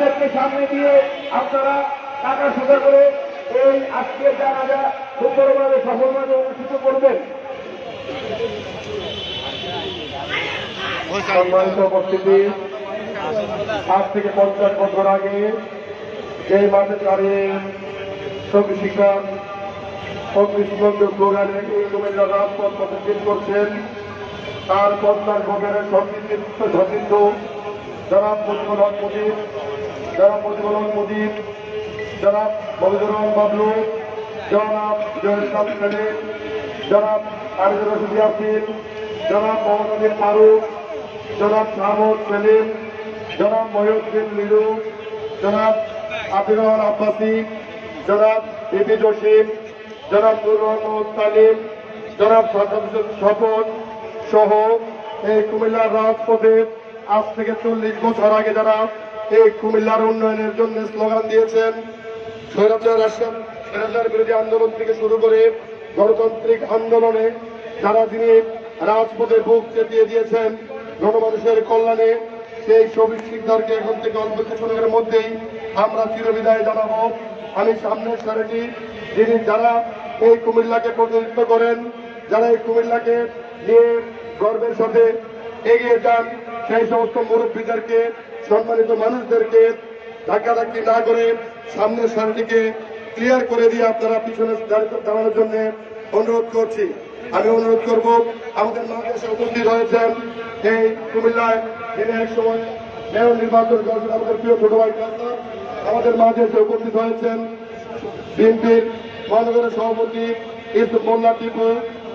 রাজদেরকে সামনে দিয়ে আপনারা টাকা সোজা করে এই আজকের জানাজা সুন্দরভাবে সফলভাবে অনুষ্ঠিত করবেন। উপস্থিতি আজ থেকে পঞ্চাশ বছর আগে এই মাঠে দাঁড়িয়ে সবজি শিকার অগ্নিসুগন্ধ এই কুমিল্লা রাজপথ প্রতিষ্ঠিত করছেন। তার পঞ্চাশ বছরের সতীর্থ সতীর্থ জনাব মুজিবুল হক মুজিব হক মুজিব জনাব মহিদুর রহমান বাবলু, জনাব জয়ের ইসলাম সেলিম জনাব আমিদুর রশিদ ইয়াসিন, জনাব মোহাম্মদ ফারুক, জনাব মাহমুদ সেলিম, জনাব মহিউদ্দিন লিলু জনাব আব্দুর রহমান আব্বাসী, জনাব বিপি জসিম, জনাব নুর রহমদ তালিম, জনাব স্বপন সহ এই কুমিল্লার রাজপথে আজ থেকে চল্লিশ বছর আগে যারা এই কুমিল্লার উন্নয়নের জন্য স্লোগান দিয়েছেন স্বৈরাচার রাষ্ট্র স্বৈরাচার বিরোধী আন্দোলন থেকে শুরু করে গণতান্ত্রিক আন্দোলনে যারা তিনি রাজপথে বুক চেপিয়ে দিয়েছেন গণমানুষের কল্যাণে, সেই শফিক সিকদারকে এখন থেকে অল্প কিছুদিনের মধ্যেই আমরা চিরবিদায় জানাব। আমি সামনের সারিটি, যিনি যারা এই কুমিল্লাকে প্রতিনিধিত্ব করেন, যারা এই কুমিল্লাকে নিয়ে গর্বের সাথে এগিয়ে যান, সেই সমস্ত মুরব্বীদেরকে সম্মানিত মানুষদেরকে ধাক্কাধাক্কি না করে সামনের সারিটিকে ক্লিয়ার করে দিয়ে আপনারা পিছনে দাঁড়ানোর জন্য অনুরোধ করছি। আমি অনুরোধ করব, আমাদের মাঝে উপস্থিত হয়েছেন এই কুমিল্লায় যিনি এক সময় মেয়র নির্বাচন করেছেন, আমাদের প্রিয় ছোট ভাই আমাদের মাঝে এসে উপস্থিত হয়েছেন বিএনপির মহানগরের সভাপতি ইসুফ মোল্লা টিপু।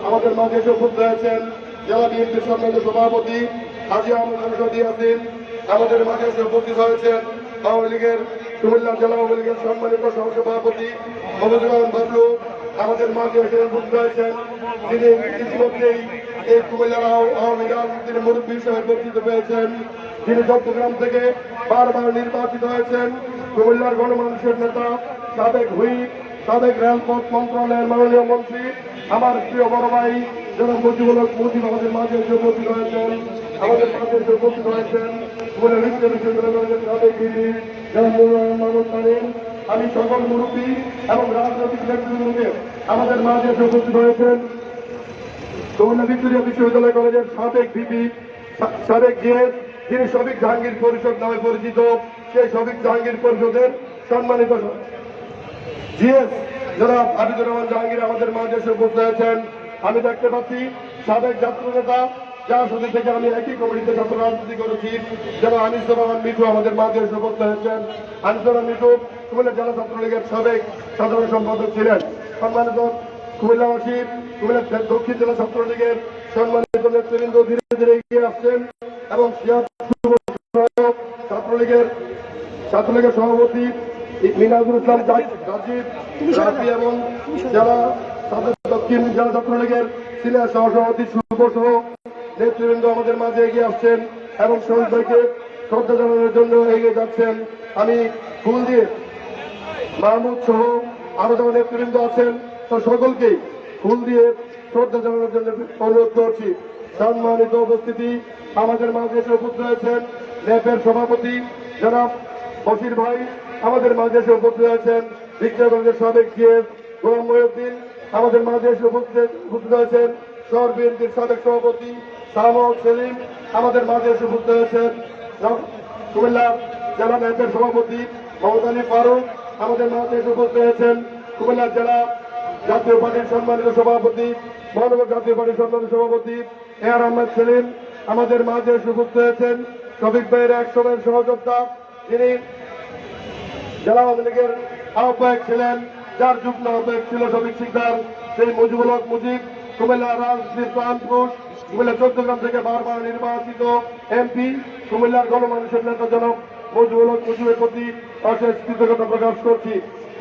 আমাদের মাঝে এসে উপস্থিত হয়েছেন জেলা বিএনপির সম্মানিত সভাপতি হাজি আহমদ আসিন আমাদের মাঝে এসে উপস্থিত হয়েছেন আওয়ামী লীগের কুমিল্লা জেলা আওয়ামী লীগের সম্মানিত সহসভাপতি মমুদুর বাবলু। আমাদের মাঝে এসে উপস্থিত হয়েছেন তিনি ইতিমধ্যেই এই কুমিল্লার আওয়ামী লীগ তিনি মুরব্বী হিসেবে পরিচিত পেয়েছেন। তিনি চট্টগ্রাম থেকে বারবার নির্বাচিত হয়েছেন। কুমিল্লার গণমানুষের নেতা সাবেক হুইপ সাবেক রেলপথ মন্ত্রণালয়ের মাননীয় মন্ত্রী, আমার প্রিয় বড় ভাই যারা মুজিবুল মুজিব আমাদের মাঝে এসে উপস্থিত হয়েছেন। আমাদের মাঝে এসে উপস্থিত হয়েছেন বলে বিশ্ববিদ্যালয়ের সাবেক বিধি মানব আমি সকল মুরব্বী এবং রাজনৈতিক নেতৃত্বকে আমাদের মাঝে উপস্থিত হয়েছেন। খুলনা ভিক্টোরিয়া বিশ্ববিদ্যালয় কলেজের সাবেক ভিপি সাবেক জিএস যিনি শফিক জাহাঙ্গীর পরিষদ নামে পরিচিত। সেই শফিক জাহাঙ্গীর পরিষদের সম্মানিত জিএস জনাব আবিদুর রহমান জাহাঙ্গীর আমাদের মাঝে এসে উপস্থিত হয়েছেন। আমি দেখতে পাচ্ছি সাবেক ছাত্র নেতা যার সাথে থেকে আমি একই কমিটিতে রাজনীতি করেছি যেন আনিসুর রহমান মিঠু আমাদের মাঝে হয়েছেন। আনিসুর রহমান মিঠু কুমিল্লা জেলা ছাত্রলীগের সাবেক সাধারণ সম্পাদক ছিলেন। সম্মানিত কুমিল্লাবাসী কুমিল্লা দক্ষিণ জেলা সম্মানিত নেতৃবৃন্দ ধীরে ধীরে এগিয়ে আসছেন এবং সভাপতি মিনাজুল ইসলাম এবং জেলা দক্ষিণ জেলা ছাত্রলীগের সিনিয়র সহসভাপতি সহ নেতৃবৃন্দ আমাদের মাঝে এগিয়ে আসছেন এবং শহীদ ভাইকে শ্রদ্ধা জানানোর জন্য এগিয়ে যাচ্ছেন। আমি ফুল দিয়ে মাহমুদ সহ আরও যারা নেতৃবৃন্দ আছেন, তো সকলকে ফুল দিয়ে শ্রদ্ধা জানানোর জন্য অনুরোধ করছি। সম্মানিত উপস্থিতি, আমাদের মাঝে এসে উপস্থিত হয়েছেন ন্যাপের সভাপতি জনাব বশির ভাই, আমাদের মাঝে এসে উপস্থিত হয়েছেন বিজ্ঞানগঞ্জের সাবেক জিএস গোলাম মহিউদ্দিন, আমাদের মাঝে এসে উপস্থিত উপস্থিত হয়েছেন শহর বিএনপির সাবেক সভাপতি সামক সেলিম। আমাদের মাঝে এসে উপস্থিত হয়েছেন কুমিল্লা জেলা ন্যাপের সভাপতি মমতা আলী ফারুক। আমাদের মাঝে এসে উপস্থিত হয়েছেন কুমিল্লা জেলা জাতীয় পার্টির সম্মানিত সভাপতি, মহানগর জাতীয় পার্টির সম্মানিত সভাপতি এ আর আহমেদ সেলিম। আমাদের মাঝে এসে উপস্থিত হয়েছেন শফিক ভাইয়ের এক সময়ের সহযোদ্ধা। যিনি জেলা আওয়ামী লীগের আহ্বায়ক ছিলেন, যার যুগ্ম আহ্বায়ক ছিল শফিক সিকদার সেই মুজিবুল হক মুজিব কুমিল্লা রাজনীতির প্রাণ কুমিল্লা চৌদ্দগ্রাম থেকে বারবার নির্বাচিত এমপি কুমিল্লার গণমানুষের নেতা জনক মুজিবুল হক মুজিবের প্রতি অশেষ কৃতজ্ঞতা প্রকাশ করছি।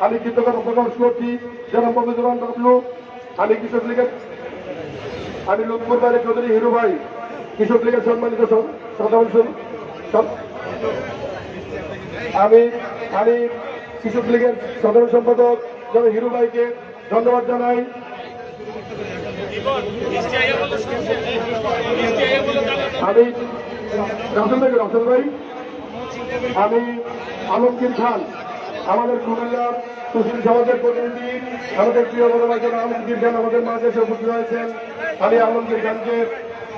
আমি কৃতজ্ঞতা প্রকাশ করছি, জনাব রহমান বাবলু, আমি কৃষক লীগের আমি লুৎফুর বাড়ি চৌধুরী হিরু ভাই, কৃষক লীগের সম্মানিত সাধারণ আমি আমি কৃষক লীগের সাধারণ সম্পাদক হিরু ভাইকে ধন্যবাদ জানাই। আমি রাসেল ভাই রাসেল ভাই। আমি আলমগীর খান, আমাদের কুমিল্লার সুশীল সমাজের প্রতিনিধি, আমাদের প্রিয় বড় ভাইজন আলমগীর খান আমাদের মাঝে এসে উপস্থিত হয়েছেন। আমি আলমগীর খানকে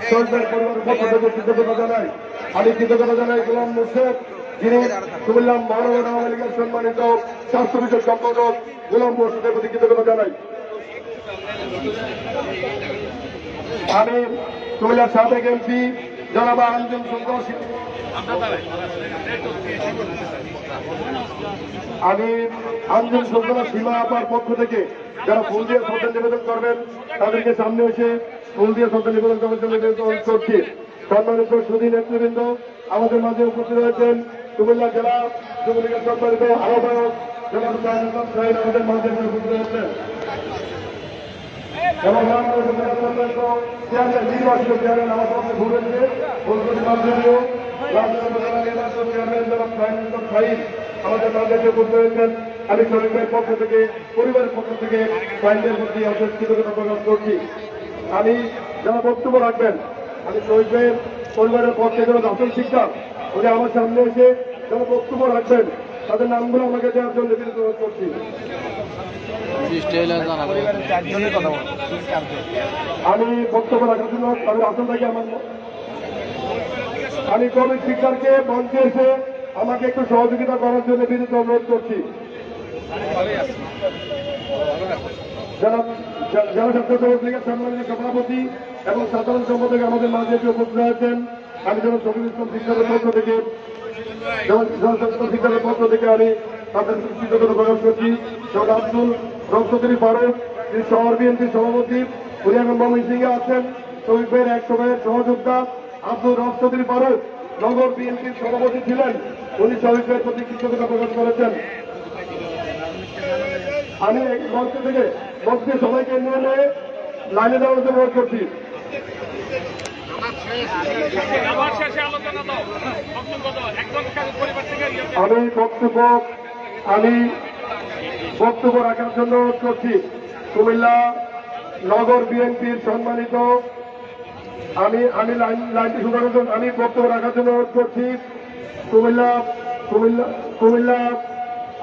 শহীদের পরিবারের পক্ষ থেকে কৃতজ্ঞতা জানাই। আমি কৃতজ্ঞতা জানাই গোলাম মুর্শেদ, যিনি কুমিল্লা মহানগর আওয়ামী লীগের সম্মানিত স্বাস্থ্য বিষয়ক সম্পাদক। গোলাম মুর্শেদের প্রতি কৃতজ্ঞতা জানাই। আমি কুমিল্লার সাবেক এমপি জনাব আঞ্জুম সুন্দর আমি আঞ্জুম সুন্দর সীমা আপার পক্ষ থেকে যারা ফুল দিয়ে শ্রদ্ধা নিবেদন করবেন, তাদেরকে সামনে এসে ফুল দিয়ে শ্রদ্ধা নিবেদন করার জন্য নিবেদন করছি। সম্মানিত সুদী নেতৃবৃন্দ, আমাদের মাঝে উপস্থিত রয়েছেন কুমিল্লা জেলা যুবলীগের সম্মানিত আহ্বায়ক সাহেব, আমাদের মাঝে উপস্থিত হয়েছেন এবং চেয়ারম্যান নির্বাচিত চেয়ারম্যান আমার পক্ষে ঘুরেছে কলকাতা মাধ্যমেও আমাদের মাঝে এসে উপস্থিত হয়েছেন আমি শরীফের পক্ষ থেকে পরিবারের পক্ষ থেকে সাইন্সের প্রতি অশেষ কৃতজ্ঞতা প্রকাশ করছি আমি যারা বক্তব্য রাখবেন আমি শহীদের পরিবারের পক্ষে যারা দাসন শিক্ষক উনি আমার সামনে এসে যারা বক্তব্য রাখবেন তাদের নামগুলো আমাকে দেওয়ার জন্য করছি আমি বক্তব্য রাখার জন্য আমি আসন থেকে আমার আমি কবি শিক্ষারকে মঞ্চে এসে আমাকে একটু সহযোগিতা করার জন্য বিনীত অনুরোধ করছি। যারা যারা ছাত্র সমাজ লীগের সম্মানিত সভাপতি এবং সাধারণ সম্পাদক আমাদের মাঝে উপস্থিত হয়েছেন আমি যেমন শফিল ইসলাম শিক্ষকের পক্ষ থেকে যেমন জনস্বাস্থ্য শিক্ষকের পক্ষ থেকে আমি তাদের কৃতজ্ঞতা প্রকাশ করছি। যেমন আব্দুল রক্তগিরি ফারুক তিনি শহর বিএনপির সভাপতি উলিয়াগঞ্জ ময়মনসিংহে আছেন। শহীদ ভাইয়ের এক সময়ের সহযোদ্ধা আব্দুল রক্তগিরি ফারুক নগর বিএনপির সভাপতি ছিলেন। উনি শহীদ ভাইয়ের প্রতি কৃতজ্ঞতা প্রকাশ করেছেন। আমি এই মঞ্চ থেকে মঞ্চে সবাইকে নিয়ে নিয়ে লাইনে দেওয়ার জন্য অনুরোধ করছি। আমি বক্তব্য আমি বক্তব্য রাখার জন্য করছি। কুমিল্লা নগর বিএনপির সম্মানিত আমি আমি লাইন, লাইনটি জন্য আমি বক্তব্য রাখার জন্য অনুরোধ করছি। কুমিল্লা কুমিল্লা কুমিল্লা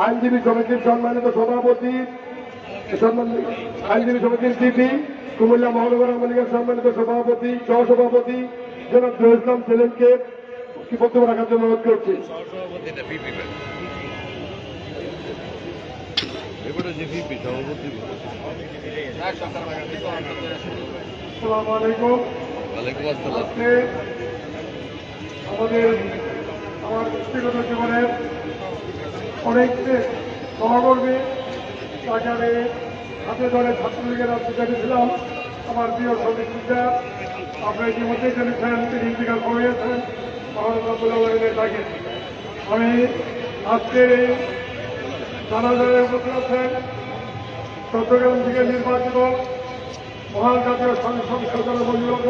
আইনজীবী সমিতির সম্মানিত সভাপতি আইনজীবী সমিতির সিপি কুমিল্লা মহানগর আওয়ামী লীগের সম্মানিত সভাপতি, সহসভাপতি, জনাব জহির ইসলাম সেলেমকে কি বক্তব্য রাখার জন্য অনুরোধ করছি। আসসালামু আলাইকুম। ওয়ালাইকুম আসসালাম। আজকে আমাদের আমার ব্যক্তিগত জীবনের অনেক সহকর্মী তাকে আমি হাতে ধরে ছাত্রলীগের রাজনীতি ছিলাম আমার প্রিয় সদস্যরা আপনি ইতিমধ্যে জেনেছেন তিনি ইন্তিকাল করিয়েছেন তাকে। আমি আজকের জানাজায় উপস্থিত আছেন চট্টগ্রাম থেকে নির্বাচিত মহান জাতীয় সংসদ সরকারের মঞ্জুর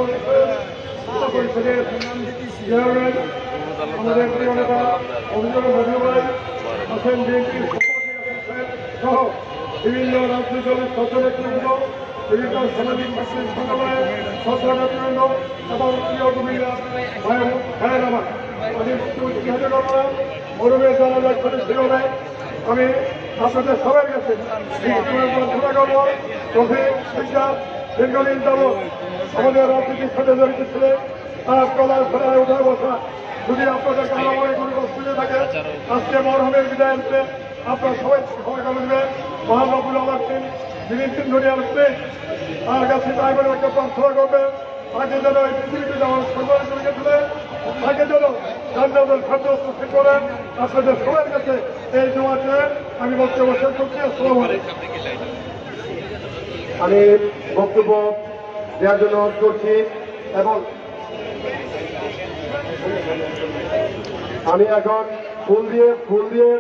পরিষদের চেয়ারম্যান, আমাদের প্রিয় নেতা অভিযোগ মজুমদার আছেন বিএনপির সহ বিভিন্ন রাজনৈতিক দলের সদস্য নেতৃবৃন্দ, বিভিন্ন সামাজিক সদস্য নেতৃবৃন্দ এবং প্রিয় কুমিল্লা ভাইয়ের আমি আপনাদের করব রফিক সিদ্ধার্থ দীর্ঘদিন যাবৎ আমাদের রাজনীতির সাথে জড়িত ছিলেন। তার কলার ফেরায় উঠে বসা যদি আপনাদের কারও মনে কোনো অসুবিধা থাকে, আজকে মরহমের বিদায় আনতে আপনার সবাই সবাই কামে দেবেন। মহানবুল আমার সিং, যিনি সিন্ধুরিয়ার স্ত্রী তার কাছে ড্রাইভার একটা প্রার্থনা করবেন তাকে যেন এই পৃথিবীতে যাওয়ার সম্মান করে গেছিলেন, তাকে যেন জান্নাতের খাদ্য করেন। আপনাদের সবার কাছে এই জমাতে আমি বক্তব্য শেষ করছি, আসসালামু আমি বক্তব্য দেওয়ার জন্য অনুরোধ করছি এবং আমি এখন ফুল দিয়ে ফুল দিয়ে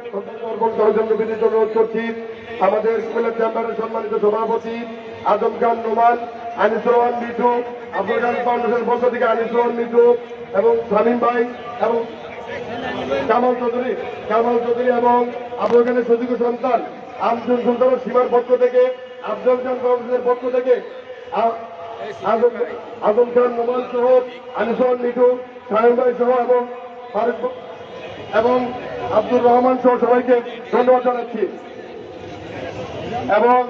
অর্পণ করার জন্য অনুরোধ করছি। আমাদের কুমিল্লা চেম্বারের সম্মানিত সভাপতি আজম খান নোমান আনিস রহমান মিঠু, আব্দুল খান ফাউন্ডেশন পক্ষ থেকে আনিস রহমান মিঠু এবং শামীম ভাই এবং কামাল চৌধুরী কামাল চৌধুরী এবং খানের সজিক সন্তান আব্দুল সুলতানের সীমার পক্ষ থেকে, আফজল খান কংগ্রেসের পক্ষ থেকে আজম খান নোমান সহ আনিসন মিঠু, সাহেব ভাই সহ এবং এবং আব্দুর রহমান সহ সবাইকে ধন্যবাদ জানাচ্ছি। এবং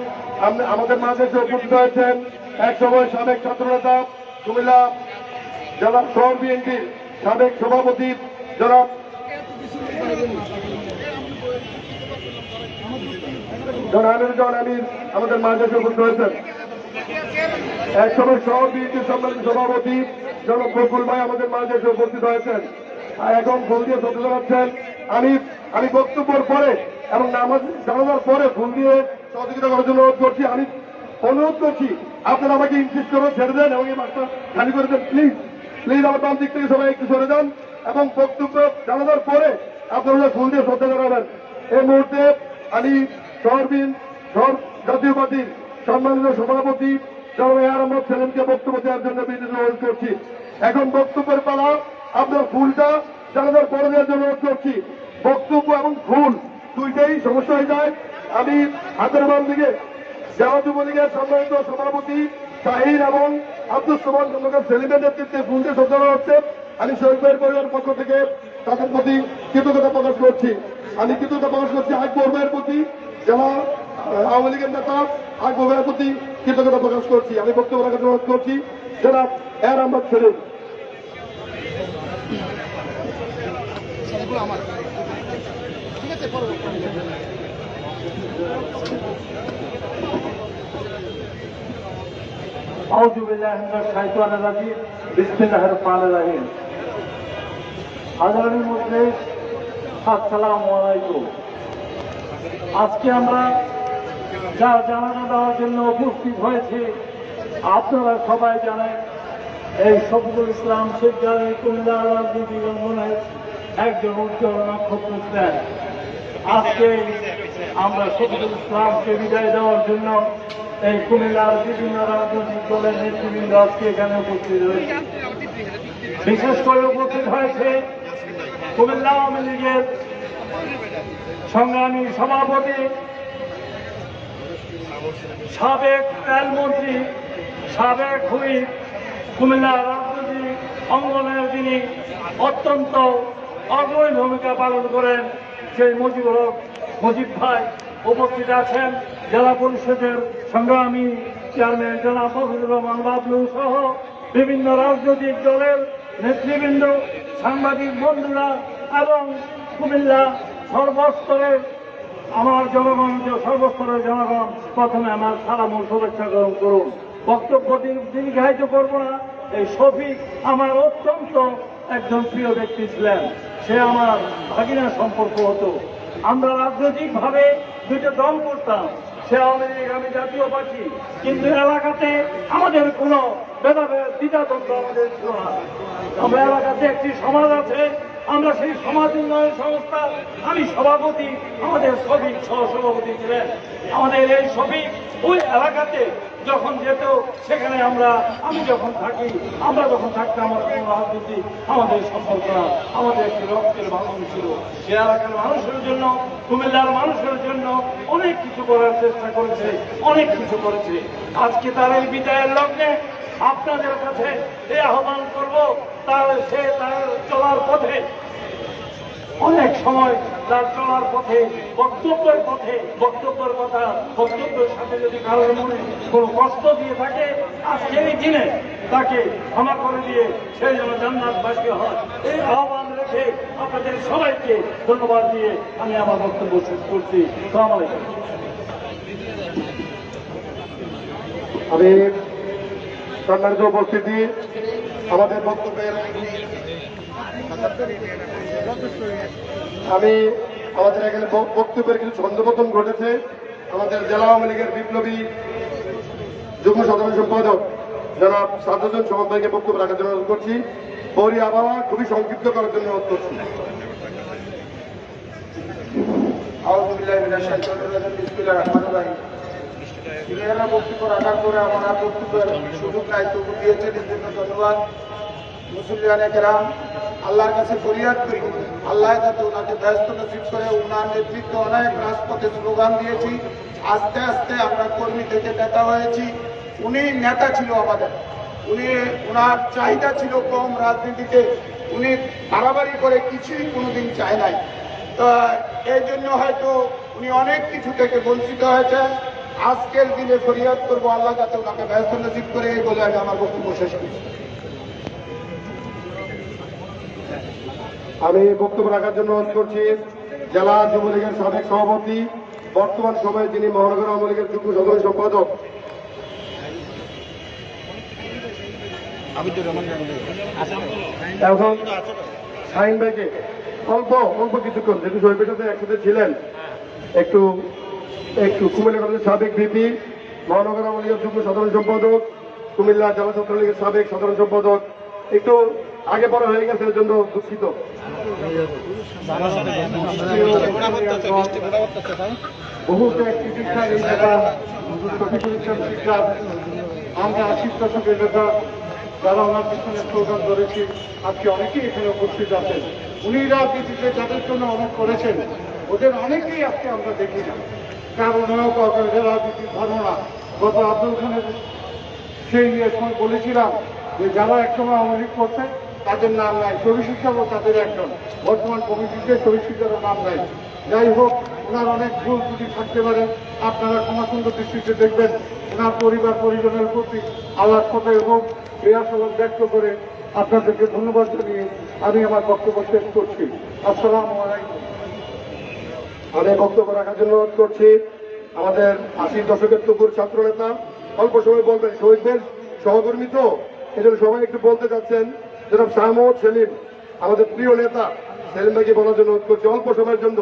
আমাদের মাঝে যে উপস্থিত হয়েছেন, এক সময় সাবেক ছাত্রনেতা কুমিল্লা জেলা শহর বিএনপির সাবেক সভাপতি জনাব জন আমিরুজ্জামান আমির, আমাদের মাঝে উপস্থিত হয়েছেন। এক সময় শহর বিএনপির সম্মানিত সভাপতি, জনাব বকুল ভাই আমাদের মাঝে উপস্থিত হয়েছেন। এখন ফুল দিয়ে শ্রদ্ধা জানাচ্ছেন আমি আমি বক্তব্যের পরে এবং নামাজ জানানোর পরে ফুল দিয়ে সহযোগিতা করার জন্য অনুরোধ করছি। আমি অনুরোধ করছি, আপনারা আমাকে ইনসিস্ট করে ছেড়ে দেন এবং এই মাঠটা খালি করে দেন। প্লিজ প্লিজ আমার বাম দিক থেকে সবাই একটু সরে যান এবং বক্তব্য জানানোর পরে আপনারা ফুল দিয়ে শ্রদ্ধা জানাবেন এই মুহূর্তে আমি শহরবিন শহর জাতীয় পার্টির সম্মানিত সভাপতি আহমদ সেলিমকে বক্তব্য দেওয়ার জন্য বিনীত অনুরোধ করছি। এখন বক্তব্যের পালা, আপনার ফুলটা জানানোর পরে দেওয়ার জন্য অনুরোধ করছি। বক্তব্য এবং ফুল দুইটাই সমস্যা হয়ে যায়। আমি হাতের বাম দিকে জেলা যুবলীগের সম্মানিত সভাপতি শাহিন এবং আব্দুল সোমান খন্দকার সেলিমের নেতৃত্বে ফুলকে সজ্জানো হচ্ছে আমি শহীদ ভাইয়ের পরিবারের পক্ষ থেকে তাদের প্রতি কৃতজ্ঞতা প্রকাশ করছি আমি কৃতজ্ঞতা প্রকাশ করছি আকবর ভাইয়ের প্রতি জেলা আহ, আওয়ামী লীগের নেতা আকবর ভাইয়ের প্রতি কৃতজ্ঞতা প্রকাশ করছি আমি বক্তব্য রাখার অনুরোধ করছি জনাব এর আহমদ সেলিম أعوذ بالله من الشيطان الرجيم بسم الله الرحمن الرحيم আদরণীয় মজলিস আসসালামু আলাইকুম। আজকে আমরা যা জানানো দেওয়ার জন্য উপস্থিত হয়েছে, আপনারা সবাই জানেন, এই শফিকুল ইসলাম জানে কুমিল্লা রাজনীতি অঙ্গনের একজন উজ্জ্বল নক্ষত্র ছিলেন আজকে আমরা শফিকুল ইসলামকে বিদায় দেওয়ার জন্য এই কুমিল্লার বিভিন্ন রাজনৈতিক দলের নেতৃবৃন্দ আজকে এখানে উপস্থিত হয়েছে। বিশেষ করে উপস্থিত হয়েছে কুমিল্লা আওয়ামী লীগের সংগ্রামী সভাপতি, সাবেক রেলমন্ত্রী, সাবেক হুইপ, কুমিল্লা রাজনৈতিক অঙ্গনের যিনি অত্যন্ত অগ্রণী ভূমিকা পালন করেন, সেই মুজিবুর হক মুজিব ভাই উপস্থিত আছেন। জেলা পরিষদের সংগ্রামী চেয়ারম্যান জনাব ফজলুর রহমান বাবলু সহ বিভিন্ন রাজনৈতিক দলের নেতৃবৃন্দ, সাংবাদিক বন্ধুরা এবং কুমিল্লা সর্বস্তরের আমার জনগণ, যে সর্বস্তরের জনগণ, প্রথমে আমার সালাম ও শুভেচ্ছা গ্রহণ করুন। বক্তব্য দীর- দীর্ঘায়িত করব না। এই শফিক আমার অত্যন্ত একজন প্রিয় ব্যক্তি ছিলেন। সে আমার ভাগিনা সম্পর্ক হতো। আমরা রাজনৈতিকভাবে দুটো দল করতাম। সে আওয়ামী লীগ, আমি জাতীয় পার্টি কিন্তু এলাকাতে আমাদের কোনো ভেদাভেদ, দ্বিধাদ্বন্দ্ব আমাদের আমরা এলাকাতে একটি সমাজ আছে, আমরা সেই সমাজ উন্নয়ন সংস্থা। আমি সভাপতি, আমাদের শ্রমিক সহসভাপতি ছিলেন। আমাদের এই শ্রমিক ওই এলাকাতে যখন যেত, সেখানে আমরা, আমি যখন থাকি, আমরা যখন থাকতাম আমার কোনো রাজনীতি আমাদের না আমাদের একটি রক্তের বাঁধন ছিল। সে এলাকার মানুষের জন্য, কুমিল্লার মানুষের জন্য অনেক কিছু করার চেষ্টা করেছে, অনেক কিছু করেছে। আজকে তার এই বিদায়ের লগ্নে আপনাদের কাছে এই আহ্বান করব, তার সে তার চলার পথে, অনেক সময় তার চলার পথে, বক্তব্যের পথে, বক্তব্যের কথা, বক্তব্যের সাথে যদি কারোর মনে কোনো কষ্ট দিয়ে থাকে আজকে এই দিনে তাকে ক্ষমা করে দিয়ে সেই যেন জান্নাতবাসী হয়। এই আহ্বান রেখে আপনাদের সবাইকে ধন্যবাদ দিয়ে আমি আমার বক্তব্য শেষ করছি। সালাম আলাইকুম। আমি সম্মানিত উপস্থিতি, আমাদের বক্তব্যের আমি আমাদের এখানে বক্তব্যের কিছু ছন্দপতন ঘটেছে। আমাদের জেলা আওয়ামী লীগের বিপ্লবী যুগ্ম সাধারণ সম্পাদক জনাব সাদ্দুদ্দিন সোমন ভাইকে বক্তব্য রাখার জন্য অনুরোধ করছি। পরি আবহাওয়া খুবই সংক্ষিপ্ত করার জন্য অনুরোধ করছি। শাইতানির রাজিম। বিসমিল্লাহির রহমানির রহিম। এখানে বক্তব্য রাখার পরে আমার বক্তব্যের সুযোগ নাই দিয়েছেন এর জন্য ধন্যবাদ। মুসলিয়ানে কেরাম আল্লাহর কাছে ফরিয়াদ করি। আল্লাহ যাতে ওনাকে ব্যস্ত নসিব করে, ওনার নেতৃত্বে অনেক রাজপথে স্লোগান দিয়েছি। আস্তে আস্তে আমরা কর্মী থেকে নেতা হয়েছি। উনি নেতা ছিল আমাদের। উনি ওনার চাহিদা ছিল কম রাজনীতিতে। উনি বাড়াবাড়ি করে কিছুই কোনোদিন চায় নাই। তো এই জন্য হয়তো উনি অনেক কিছু থেকে বঞ্চিত হয়েছেন। আজকের দিনে ফরিয়াদ করব আল্লাহ যাতে ওনাকে ব্যস্ত নসিব করে এই বলে আমি আমার বক্তব্য শেষ করছি আমি বক্তব্য রাখার জন্য অনুরোধ করছি জেলা যুবলীগের সাবেক সভাপতি বর্তমান সময়ে যিনি মহানগর আওয়ামী লীগের যুগ্ম সাধারণ সম্পাদক। এখন শাহিন ভাইকে অল্প অল্প কিছুক্ষণ যেহেতু শহীদের একসাথে ছিলেন একটু একটু কুমিল্লা কলেজের সাবেক ভিপি, মহানগর আওয়ামী লীগের যুগ্ম সাধারণ সম্পাদক, কুমিল্লা জেলা ছাত্রলীগের সাবেক সাধারণ সম্পাদক। একটু আগে পরে হয়ে গেছে, এর জন্য দুঃখিত। বহু চিকিৎসা এই নেতা আমরা আশিস দশকের নেতা, যারা ওনার পিছনে স্লোগান আজকে অনেকেই এখানে উপস্থিত আছেন। উনি রাজনীতিতে যাদের জন্য অনেক করেছেন, ওদের অনেকেই আজকে আমরা দেখি না। কারণ ওনারাও কাউকে রাজনীতির ধারণা। গত আব্দুল খানের সেই নিয়ে সময় বলেছিলাম যে যারা একসময় আওয়ামী লীগ করছে, তাদের নাম নাই। শরীর শিক্ষাও তাদের একজন। বর্তমান কমিটিতে শরীর শিক্ষারও নাম নাই। যাই হোক, ওনার অনেক ভুল ত্রুটি থাকতে পারে। আপনারা ক্ষমাসুন্দর দৃষ্টিতে দেখবেন, ওনার পরিবার, পরিজনের প্রতি কথাই হোক এই আশাবাদ ব্যক্ত করে আপনাদেরকে ধন্যবাদ জানিয়ে আমি আমার বক্তব্য শেষ করছি। আসসালামু আলাইকুম। আমি বক্তব্য রাখার জন্য অনুরোধ করছি। আমাদের আশির দশকের টুকুর ছাত্র নেতা অল্প সময় বলবেন শহীদদের সহকর্মী তো এজন্য সবাই একটু বলতে চাচ্ছেন যেরকম শাহ মোহাম্মদ সেলিম, আমাদের প্রিয় নেতা, সেলিম ভাইকে বলার জন্য অনুরোধ করছি, অল্প সময়ের জন্য।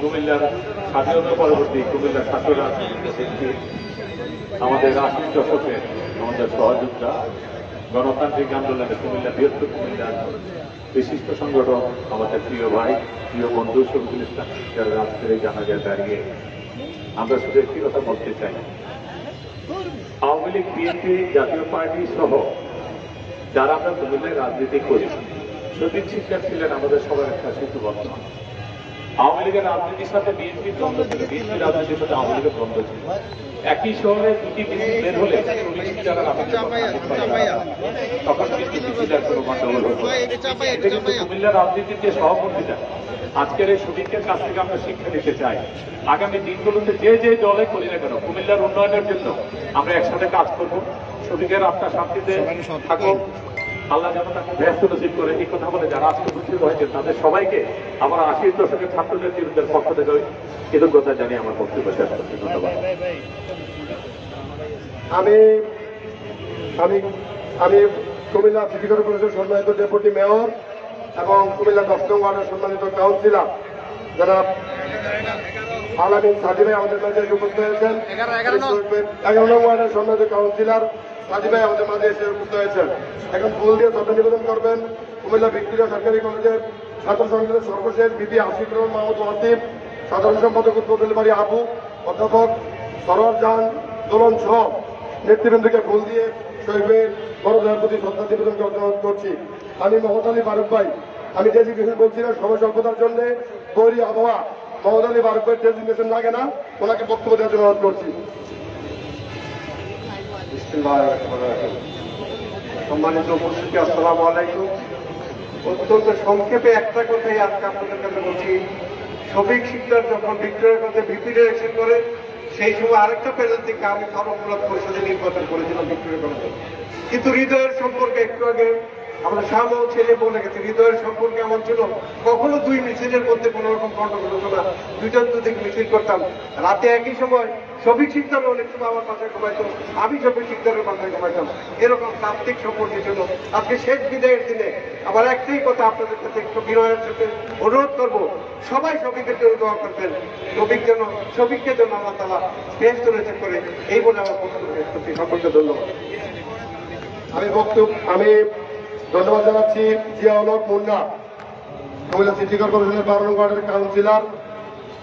কুমিল্লার স্বাধীনতা পরবর্তী কুমিল্লার ছাত্র রাজনীতির আমাদের আশির দশকে আমাদের সহযোদ্ধা গণতান্ত্রিক আন্দোলনে কুমিল্লা, বৃহত্তর কুমিল্লার বিশিষ্ট সংগঠন আমাদের প্রিয় ভাই, প্রিয় বন্ধু শফিকুল ইসলাম যারা রাজনীতি জানাজায় দাঁড়িয়ে। আমরা শুধু একটি কথা বলতে চাই। আওয়ামী লীগ, বিএনপি, জাতীয় পার্টি সহ যারা আমরা কুমিল্লায় রাজনীতি করি সতীন শিক্ষা ছিলেন আমাদের সবার একটা সেতু বর্তমান। আওয়ামী লীগের রাজনীতির সাথে বিএনপির দ্বন্দ্ব ছিল, বিএনপি রাজনীতির সাথে আওয়ামী লীগের দ্বন্দ্ব ছিল। একই শহরে দুটি বের হলে তখন কিন্তু মিছিলের কোনো গন্ডগোল হতো কিন্তু কুমিল্লার রাজনীতির যে আজকের এই শ্রমিকের কাছ থেকে আমরা শিক্ষা নিতে চাই। আগামী দিনগুলোতে যে যে দলে করি না কেন, কুমিল্লার উন্নয়নের জন্য আমরা একসাথে কাজ করব। শ্রমিকের আপনার শান্তিতে থাকুক। আল্লাহ যেন তাকে ব্যস্ত নসিব করে এই কথা বলে যারা আজকে উপস্থিত হয়েছে তাদের সবাইকে আমার আশি দশকের ছাত্রদের বিরুদ্ধে পক্ষ থেকে কৃতজ্ঞতা জানিয়ে আমার বক্তব্য শেষ করছি। ধন্যবাদ। আমি আমি আমি কুমিল্লা সিটি কর্পোরেশন সম্মানিত ডেপুটি মেয়র এবং কুমিল্লা দশ নং ওয়ার্ডের সম্মানিত কাউন্সিলর যারা আলামিন সাদি আমাদের মাঝে এসে উপস্থিত হয়েছেন। এগারো নং ওয়ার্ডের সম্মানিত কাউন্সিলর সাদি ভাই আমাদের মাঝে এসে উপস্থিত হয়েছেন। এখন ফুল দিয়ে শ্রদ্ধা নিবেদন করবেন। কুমিল্লা ভিক্টোরিয়া সরকারি কলেজের ছাত্র সংসদের সর্বশেষ বিপি আশিক রহমান মাহমুদ ওয়াসিম সাধারণ সম্পাদক উদ্বোধনী বাড়ি আবু, অধ্যাপক সরোয়ার জাহান, দোলন সহ নেতৃবৃন্দকে ফুল দিয়ে শহীদের বড়দের প্রতি শ্রদ্ধা নিবেদন করছি। আমি মোহাম্মদ আলী ফারুক ভাই। আমি ডেজিগনেশন বলছিলাম সময় স্বল্পতার জন্য বৈরী আবহাওয়া। মোহাম্মদ আলী ফারুক ভাই ডেজিগনেশন লাগে না, ওনাকে বক্তব্য দেওয়ার জন্য অনুরোধ করছি। সম্মানিত উপস্থিতি, আসসালাম আলাইকুম। অত্যন্ত সংক্ষেপে একটা কথাই আজকে আপনাদের কাছে বলছি। শফিক শিকদার যখন ভিক্টোরিয়ার কাছে ভিপি ডিরেকশন করে, সেই সময় আরেকটা প্যানেল থেকে আমি সর্বমূলক পরিষদে নির্বাচন করেছিলাম ভিক্টোরিয়া কিন্তু হৃদয়ের সম্পর্কে একটু আগে আমরা শাহমহল ছেলে বলে গেছে হৃদয়ের সম্পর্কে এমন ছিল। কখনো দুই মিছিলের মধ্যে কোনো রকম গন্ডগোল হতো না। দুইজন দুদিক মিছিল করতাম। রাতে একই সময় শফিক শিকদার অনেক সময় আমার পাশে ঘুমাইতো। আমি শফিক শিকদারের পাশে ঘুমাইতাম। এরকম তাত্ত্বিক সম্পর্ক ছিল। আজকে শেষ বিদায়ের দিনে আবার একটাই কথা আপনাদের কাছে একটু বিনয়ের সাথে অনুরোধ করব। সবাই শফিকের জন্য দোয়া করবেন। শফিক যেন শফিককে যেন আল্লাহ তালা বেশ চলেছে করে। এই বলে আমার শেষ সকলকে ধন্যবাদ। আমি বক্তব্য আমি ধন্যবাদ জানাচ্ছি জিয়াউল হক মুন্না কুমিল্লা সিটি কর্পোরেশনের বারো ওয়ার্ডের কাউন্সিলর,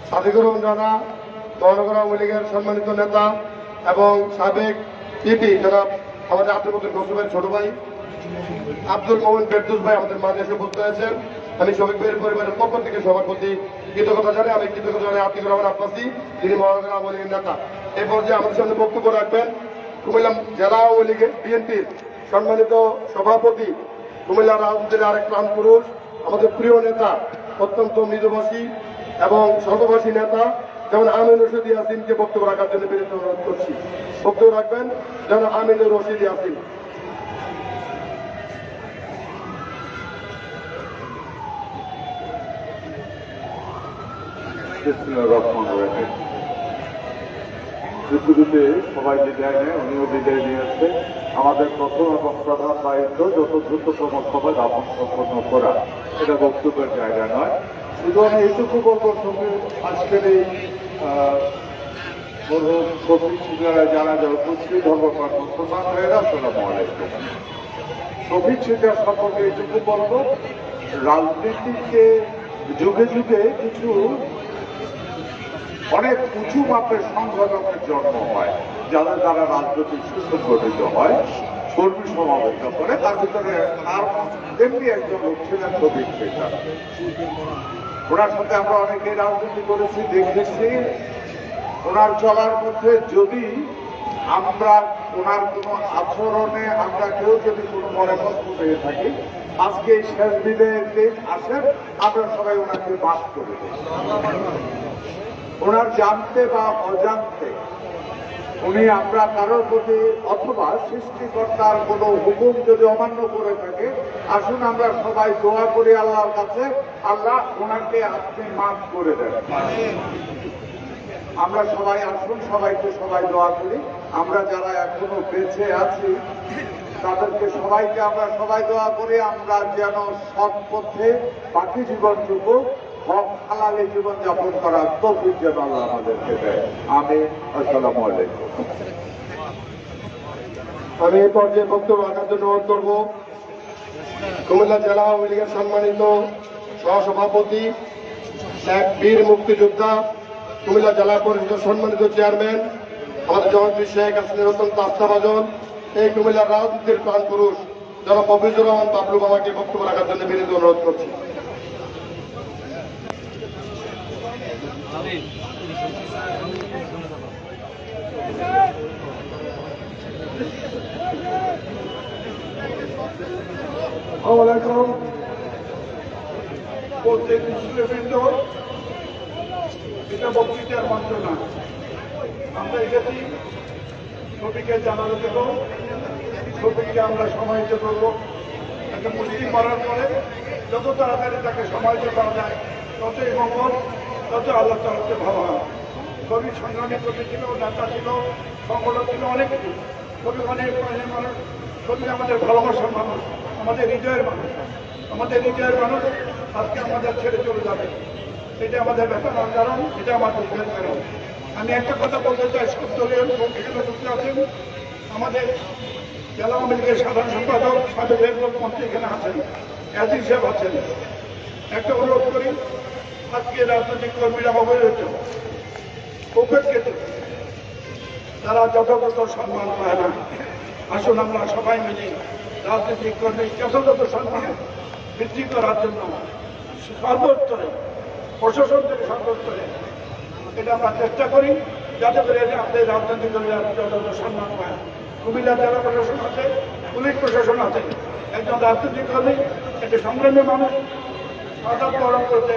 সাদিকুর রহমান রানা মহানগর আওয়ামী লীগের সম্মানিত নেতা এবং সাবেক পিপি যারা আমাদের আব্দুল মতিন গসুবের ছোট ভাই, আব্দুল মোহাম্মদ ফেরদুস ভাই আমাদের মাঝে এসে উপস্থিত হয়েছেন। আমি শফিক ভাইয়ের পরিবারের পক্ষ থেকে সবার প্রতি কৃতজ্ঞতা জানাই, আমি কৃতজ্ঞতা জানাই আতিকুর রহমান আব্বাসী তিনি মহানগর আওয়ামী লীগের নেতা। এই পর্যায়ে আমাদের সামনে বক্তব্য রাখবেন কুমিল্লা জেলা আওয়ামী লীগের বিএনপির সম্মানিত সভাপতি কুমিল্লা রাজনীতির আরেক প্রাণ পুরুষ, আমাদের প্রিয় নেতা, অত্যন্ত মৃদুভাষী এবং সর্বভাষী নেতা, যেমন আমিন রশিদ ইয়াসিনকে বক্তব্য রাখার জন্য বিরত অনুরোধ করছি। বক্তব্য রাখবেন যেন আমিন রশিদ ইয়াসিন। সবাই বিদায় নেয় উনিও বিদায় নিয়েছে আমাদের প্রথম এবং প্রধান দায়িত্ব যত দ্রুততম সবাই দাপন সম্পন্ন করা। এটা বক্তব্যের জায়গা নয়। শুধু আমি এইটুকু বলব, সঙ্গে আজকের এই সিংহার সম্পর্কে রাজনীতিকে যুগে যুগে কিছু অনেক উঁচু মাপের সংগঠনের জন্ম হয়। যাদের দ্বারা রাজনৈতিক গঠিত হয়, কর্মী সমাবেশ করে, তার ভিতরে আর তেমনি একজন লোক ছিলেন শফিক শেখার ওনার সাথে আমরা অনেকে রাজনীতি করেছি, দেখেছি। ওনার চলার মধ্যে যদি আমরা ওনার কোনো আচরণে আমরা কেউ যদি কোনো কষ্ট পেয়ে থাকি, আজকে এই শেষ বিদায়ের দিন আসেন, আমরা সবাই ওনাকে বাদ করে ওনার জানতে বা অজান্তে উনি আমরা কারোর প্রতি অথবা সৃষ্টিকর্তার কোনো হুকুম যদি অমান্য করে থাকে, আসুন আমরা সবাই দোয়া করি আল্লাহর কাছে। আল্লাহ ওনাকে আপনি মাফ করে দেন। আমরা সবাই আসুন, সবাইকে সবাই দোয়া করি। আমরা যারা এখনও বেঁচে আছি, তাদেরকে সবাইকে আমরা সবাই দোয়া করি। আমরা যেন সৎ পথে বাকি জীবনটুকু হক হালালে জীবন যাপন করার তৌফিক যেন আল্লাহ আমাদেরকে দেয়। আমি আসসালামু আলাইকুম। আমি এই পর্যায়ে বক্তব্য রাখার জন্য অনুরোধ করব। কুমিল্লা জেলা আওয়ামী লীগের সম্মানিত সহসভাপতি এক বীর মুক্তিযোদ্ধা, কুমিল্লা জেলা পরিষদের সম্মানিত চেয়ারম্যান, আমাদের জগৎবীর শেখ হাসিনের অত্যন্ত আস্থাভাজন, এই কুমিল্লার রাজনীতির প্রাণ পুরুষ যারা মফিজুর রহমান বাবলু বাবাকে বক্তব্য রাখার জন্য বিনীত অনুরোধ করছি। আলাইকুম প্রত্যেক মুসলিমবৃন্দ এটা বক্তৃতার মাত্র না আমরা এসেছি ছবিকে জানানো দেব ছবিকে আমরা সমাহিত করব একটা মুসলিম করার পরে যত তাড়াতাড়ি তাকে সমাহিত করা যায় ততই মঙ্গল তত আল্লাহ তালাতে ভালো হয় ছবি সংগ্রামী কবি ছিল, নেতা ছিল সংগঠক ছিল, অনেক কিছু ছবি অনেক প্রাণের মানুষ ছবি আমাদের ভালোবাসার মানুষ, আমাদের হৃদয়ের মানুষ। আমাদের হৃদয়ের মানুষ আজকে আমাদের ছেড়ে চলে যাবে। এটা আমাদের ব্যাপার না কারণ এটা আমাদের দুঃখের কারণ আমি একটা কথা বলতে চাই, সব দলীয় লোক এখানে যুক্ত আছেন। আমাদের জেলা আওয়ামী লীগের সাধারণ সম্পাদক, সাবেক মন্ত্রী এখানে আছেন অ্যাজিজ সাহেব আছেন। একটা অনুরোধ করি আজকে রাজনৈতিক কর্মীরা অবহেলিত। উপেক্ষিত। তারা যথাযথ সম্মান পায় না। আসুন আমরা সবাই মিলে রাজনৈতিক কর্মী যথাযথ সম্মান বৃদ্ধি করার জন্য সর্বস্তরে প্রশাসন থেকে সর্বস্তরে এটা আমরা চেষ্টা করি, যাতে করে আমাদের রাজনৈতিক কর্মীরা যথাযথ সম্মান পায়। কুমিল্লা জেলা প্রশাসন আছে, পুলিশ প্রশাসন আছে। একজন রাজনৈতিক কর্মী একটি সংগ্রামী মানুষ। আজাদ বরণ করতে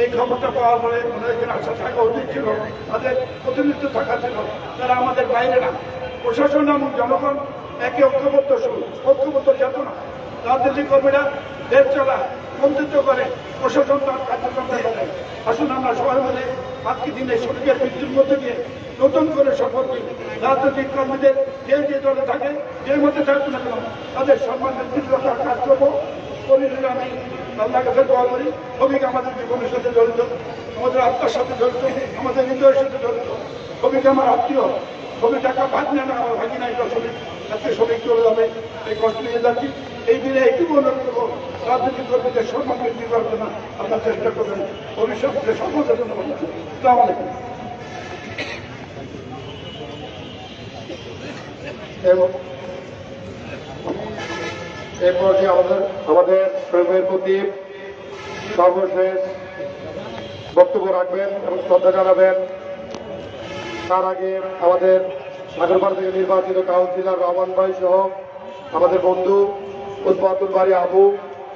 এই ক্ষমতা পাওয়ার পরে ওনার এখানে আসা থাকা উচিত ছিল, তাদের প্রতিনিধিত্ব থাকা ছিল। তারা আমাদের বাইরে না। প্রশাসন এবং জনগণ একে ঐক্যবদ্ধ ঐক্যবদ্ধ চেতনা রাজনৈতিক কর্মীরা দেশ চলা মন্ত্রিত্ব করে, প্রশাসন তার কার্যক্রম করে আসুন আমরা সবাই মিলে আজকে দিনে শরীরের মৃত্যুর মধ্যে দিয়ে নতুন করে নিই। রাজনৈতিক কর্মীদের যে যে দলে থাকে, যে মধ্যে থাকুক না কেন, তাদের সম্মান রক্ষার কাজ করব। পরিণতি আমি আল্লাহ কাছে দোয়া করি। ছবিকে আমাদের জীবনের সাথে জড়িত, আমাদের আত্মার সাথে জড়িত, আমাদের হৃদয়ের সাথে জড়িত। ছবিকে আমার আত্মীয় ছবি টাকা ভাগ নেন আমার ভাগি নাই ছবি আজকে ছবি চলে যাবে, এই কষ্ট নিয়ে যাচ্ছি। এই দিনে এইটুকু অনুরোধ করব রাজনৈতিক কর্মীদের সম্মান বৃদ্ধি করার জন্য আপনার চেষ্টা করবেন। ভবিষ্যতে সকলের জন্য আসসালামু আলাইকুম। এবং এই আমাদের আমাদের প্রেমের প্রতি সর্বশেষ বক্তব্য রাখবেন এবং শ্রদ্ধা জানাবেন। তার আগে আমাদের সাগরপাড়া থেকে নির্বাচিত কাউন্সিলর রহমান ভাই সহ আমাদের বন্ধু উৎপাদন বাড়ি আবু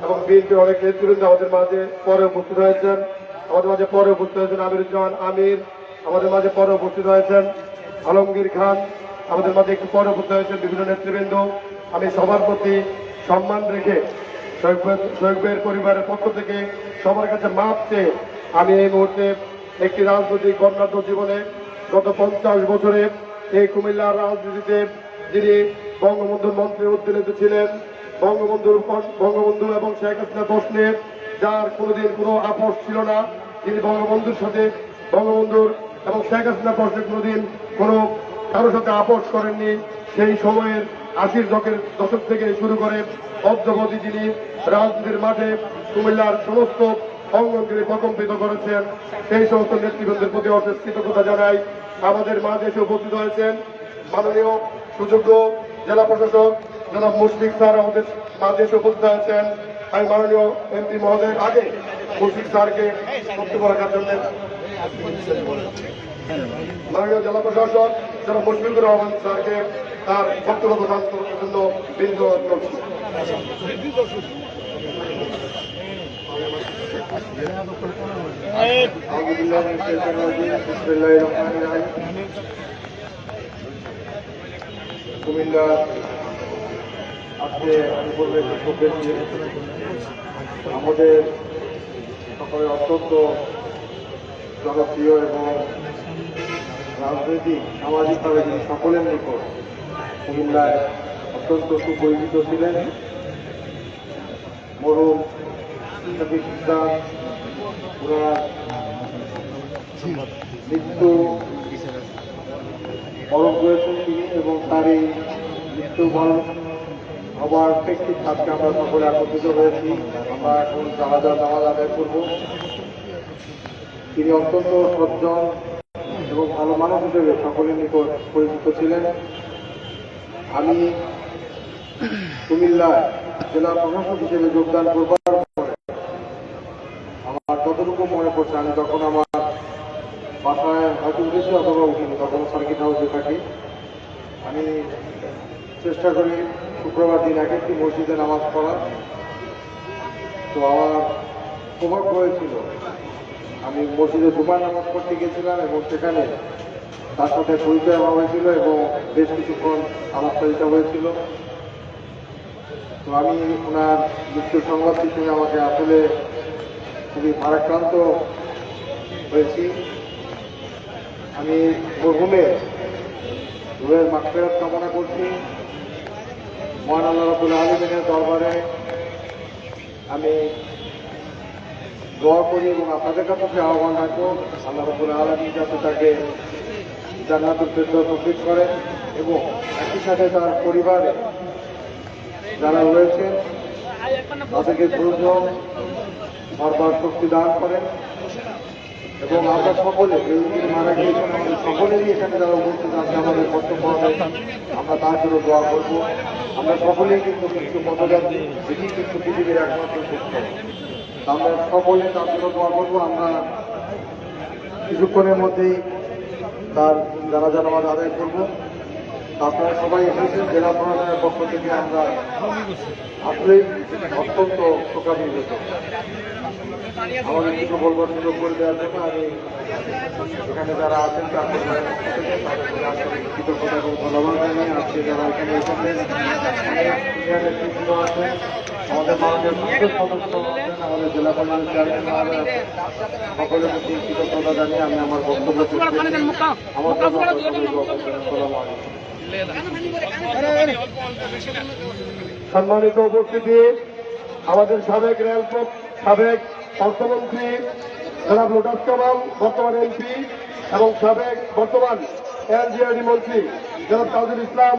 এবং বিএনপির অনেক নেতৃবৃন্দ আমাদের মাঝে পরে উপস্থিত হয়েছেন। আমাদের মাঝে পরে উপস্থিত হয়েছেন আমিরুজ্জামান আমির, আমাদের মাঝে পরে উপস্থিত হয়েছেন আলমগীর খান, আমাদের মাঝে একটু পরে উপস্থিত হয়েছেন বিভিন্ন নেতৃবৃন্দ। আমি সবার প্রতি সম্মান রেখে ভাইয়ের পরিবারের পক্ষ থেকে সবার কাছে মাপ চেয়ে আমি এই মুহূর্তে একটি রাজনৈতিক বর্ণাঢ্য জীবনে গত পঞ্চাশ বছরে এই কুমিল্লার রাজনীতিতে যিনি বঙ্গবন্ধুর মন্ত্রী উদ্দিলিত ছিলেন, বঙ্গবন্ধুর বঙ্গবন্ধু এবং শেখ হাসিনা প্রশ্নে যার কোনোদিন কোনো আপোষ ছিল না, তিনি বঙ্গবন্ধুর সাথে, বঙ্গবন্ধুর এবং শেখ হাসিনা প্রশ্নে কোনোদিন কোনো কারোর সাথে আপোষ করেননি। সেই সময়ের আশির দশকের দশক থেকে শুরু করে অদ্যবধি যিনি রাজনীতির মাঠে কুমিল্লার সমস্ত অঙ্গনকে প্রকম্পিত করেছেন, সেই সমস্ত নেতৃবৃন্দের প্রতি অশেষ কৃতজ্ঞতা জানাই। আমাদের মাঝে এসে উপস্থিত হয়েছেন মাননীয় সুযোগ্য জেলা প্রশাসক জনাব মুশফিক স্যার। আমাদের মাঝে এসে উপস্থিত হয়েছেন আমি মাননীয় এমপি মহোদয়ের আগে মুশফিক স্যারকে বক্তব্য রাখার জন্য মাননীয় জেলা প্রশাসক জনাব মুশফিকুর রহমান স্যারকে তার বক্তব্য প্রদান করার জন্য বিন্দু। আমাদের সকলের অত্যন্ত জনপ্রিয় এবং রাজনৈতিক, সামাজিকভাবে যিনি সকলের নিকট কুমিল্লায় অত্যন্ত সুপরিচিত ছিলেন। মরুম মৃত্যু বরণ করেছেন তিনি এবং তার এই মৃত্যু বরণ হবার প্রেক্ষিত আজকে আমরা সকলে একত্রিত হয়েছি। আমরা এখন জানাজা নামাজ আদায় করব। তিনি অত্যন্ত সজ্জন এবং ভালো মানুষ হিসেবে সকলের নিকট পরিচিত ছিলেন। আমি কুমিল্লায় জেলা প্রশাসক হিসেবে যোগদান করবার পরে আমার যতটুকু মনে পড়ছে, আমি তখন আমার বাসায় হয়তো উঠেছি অথবা উঠিনি তখন সার্কিট হাউসে থাকি। আমি চেষ্টা করি শুক্রবার দিন এক একটি মসজিদে নামাজ পড়ার। তো আমার সৌভাগ্য হয়েছিল, আমি মসজিদে দুবার নামাজ পড়তে গেছিলাম এবং সেখানে তার সাথে পরিচয় হওয়া হয়েছিল এবং বেশ কিছুক্ষণ আমার আলাপচারিতা হয়েছিল। তো আমি ওনার মৃত্যুর সংবাদ হিসেবে আমাকে আসলে খুবই ভারাক্রান্ত হয়েছি। আমি মরহুমের রুহের মাকফেরত কামনা করছি। মহান আল্লাহ রবুল আলমিনের দরবারে আমি দোয়া করি এবং আপনাদের কাছে আহ্বান রাখব, আল্লাহ রবুল আলমী যাতে তাকে জান্নাতুল ফেরদৌস তৌফিক করেন এবং একই সাথে তার পরিবারে যারা রয়েছেন, তাদেরকে ধৈর্য সরকার শক্তি দান করেন এবং আমরা সকলে মারা গিয়েছেন আমাদের সকলেরই এখানে যারা উপস্থিত আছে, আমাদের কর্তব্য হবে, আমরা তার জন্য দোয়া করব। আমরা সকলেই কিন্তু কিছু পদযাত্রী, এটি কিন্তু পৃথিবীর একমাত্র সত্য আমরা সকলে তার জন্য দোয়া করব। আমরা কিছুক্ষণের মধ্যেই তার যারা আমাদের আদায় করব। আপনারা সবাই এসেছেন জেলা প্রশাসনের পক্ষ থেকে আমরা আসলেই অত্যন্ত শোকান্বিত আমাদের কিছু বলবার সুযোগ করে দেওয়ার জন্য আমি এখানে যারা আছেন, তাদের কৃতজ্ঞতা ধন্যবাদ জানিয়ে আজকে যারা এখানে এসেছেন আছেন। আমাদের মাননীয় সংসদ সদস্য আছেন আমাদের জেলা পরিষদের চেয়ারম্যান সকলের প্রতি কৃতজ্ঞতা জানিয়ে আমি আমার বক্তব্য আমার জন্য আসসালামু আলাইকুম সম্মানিত উপস্থিতি আমাদের সাবেক রেলপথ সাবেক অর্থমন্ত্রী জনাব লোটাস কামাল বর্তমান এমপি এবং সাবেক বর্তমান এনজিআরডি মন্ত্রী জনাব তাজুল ইসলাম।